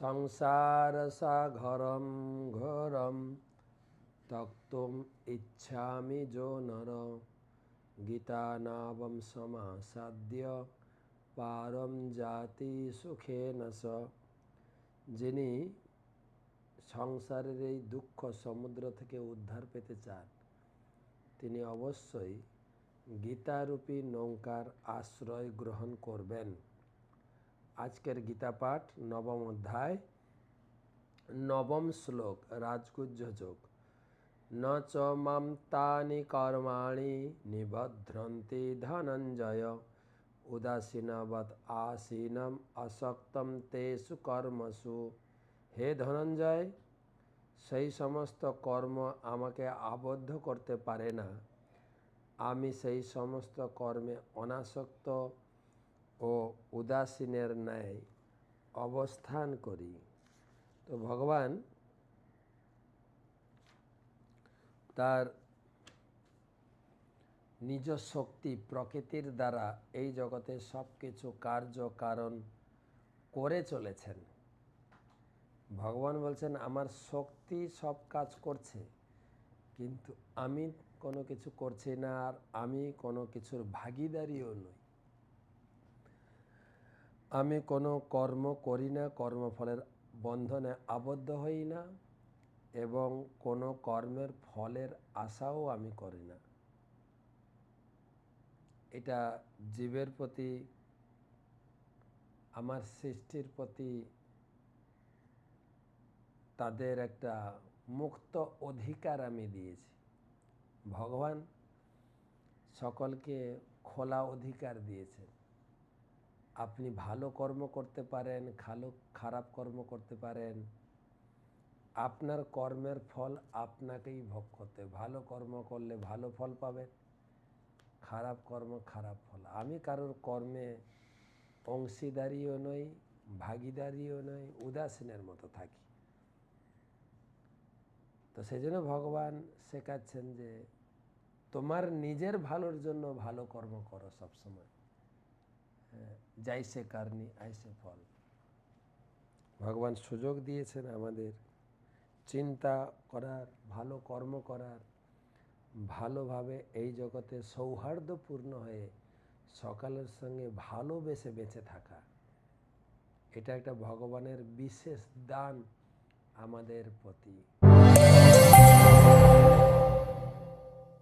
সংসারসাগরম ঘোরম তক্তুম ইচ্ছামি যো নর গীতানাবম সমাসাদ্য পারম জাতি সুখে নস যিনি সংসারের এই দুঃখ সমুদ্র থেকে উদ্ধার পেতে চান, তিনি অবশ্যই গীতারূপী নৌকার আশ্রয় গ্রহণ করবেন। আজকের গীতা পাঠ নবম অধ্যায়, নবম শ্লোক রাজগুজ্জ যোগ। ন চ মাম তানি কর্মাণি নিবধ্রন্তি ধনঞ্জয়। উদাসীনবৎ আসীনম অসক্তম তেষু কর্মসু। হে ধনঞ্জয়, সেই সমস্ত কর্ম আমাকে আবদ্ধ করতে পারে না। আমি সেই সমস্ত কর্মে অনাসক্ত উদাসীনের ন্যায় অবস্থান করি। তো ভগবান তার নিজ শক্তি প্রকৃতির দ্বারা এই জগতে সব কিছু কার্য, কারণ করে চলেছেন। ভগবান বলছেন, আমার শক্তি সব কাজ করছে, কিন্তু আমি কোনো কিছু করছি না, আর আমি কোনো কিছুর ভাগিদারিও নই। আমি কোনো কর্ম করি না, কর্মফলের বন্ধনে আবদ্ধ হই না এবং কোনো কর্মের ফলের আশাও আমি করি না। এটা জীবের প্রতি, আমার সৃষ্টির প্রতি তাদের একটা মুক্ত অধিকার আমি দিয়েছি। ভগবান সকলকে খোলা অধিকার দিয়েছেন। আপনি ভালো কর্ম করতে পারেন, খালো, খারাপ কর্ম করতে পারেন। আপনার কর্মের ফল আপনাকেই ভোগ করতে ভালো কর্ম করলে ভালো ফল পাবেন, খারাপ কর্ম খারাপ ফল। আমি কারোর কর্মে অংশীদারিও নই, ভাগিদারিও নই, উদাসীনের মতো থাকি। তো সেই জন্য ভগবান শেখাচ্ছেন যে, তোমার নিজের ভালোর জন্য ভালো কর্ম করো সবসময়। যাইসে কারণি, আইসে ফল। ভগবান সুযোগ দিয়েছেন আমাদের চিন্তা করার, ভালো কর্ম করার, ভালোভাবে এই জগতে সৌহার্দ্যপূর্ণ হয়ে সকালের সঙ্গে ভালোবেসে বেঁচে থাকা। এটা একটা ভগবানের বিশেষ দান আমাদের প্রতি।